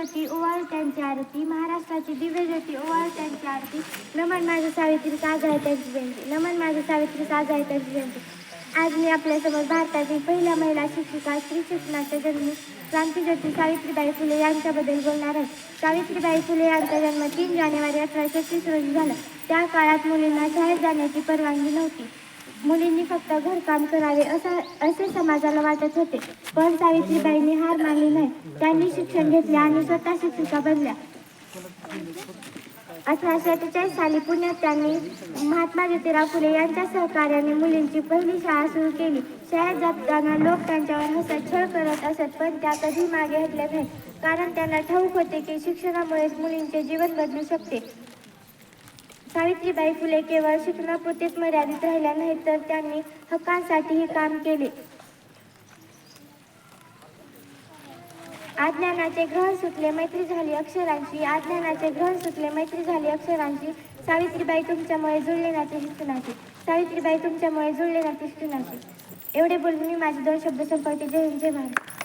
ज्योती ओवाळ त्यांची आरती. महाराष्ट्राची दिव्य ज्योती ओवाळ त्यांची आरती. नमन माझ्या सावित्री साज आहे त्यांची जयंती. नमन माझ्या सावित्री साज आहे त्यांची जयंती. आज मी आपल्यासमोर भारतातील पहिल्या महिला शिक्षिका श्री शिक्षणाच्या जन्मी क्रांतीज्योती सावित्रीबाई फुले यांच्याबद्दल बोलणार आहे. सावित्रीबाई फुले यांचा जन्म तीन जानेवारी अठराशे तीस रोजी झाला. त्या काळात मुलींना शाळेत जाण्याची परवानगी नव्हती. मुलींनी फक्त घरकाम करावे असा असे समाजाला वाटत होते. पण सावित्रीबाईंनी हार मानली नाही. त्यांनी शिक्षण घेतले आणि स्वतः शिक्षिका बनल्या. अठराशे अठ्ठेचाळीस साली पुण्यात त्यांनी महात्मा ज्योतिराव फुले यांच्या सहकार्याने मुलींची पहिली शाळा सुरू केली. शाळेत जाताना लोक त्यांच्यावर हसत छळ करत असत पण त्या कधी मागे हटल्या नाही कारण त्यांना ठाऊक होते की शिक्षणामुळेच मुलींचे जीवन बदलू शकते. सावित्रीबाई फुले केवळ शिक्षणापुरतेच मर्यादित राहिल्या नाहीत तर त्यांनी हक्कांसाठीही काम केले. आज्ञानाचे ग्रहण सुटले मैत्री झाली अक्षरांशी आज्ञानाचे ग्रहण सुटले मैत्री झाली अक्षरांशी सावित्रीबाई तुमच्यामुळे जुळले नाते शिक्षणाची. सावित्रीबाई तुमच्यामुळे जुळले नाते शिक्षणाची. एवढे बोलून मी माझे दोन शब्द संपवते. जय जय भारत.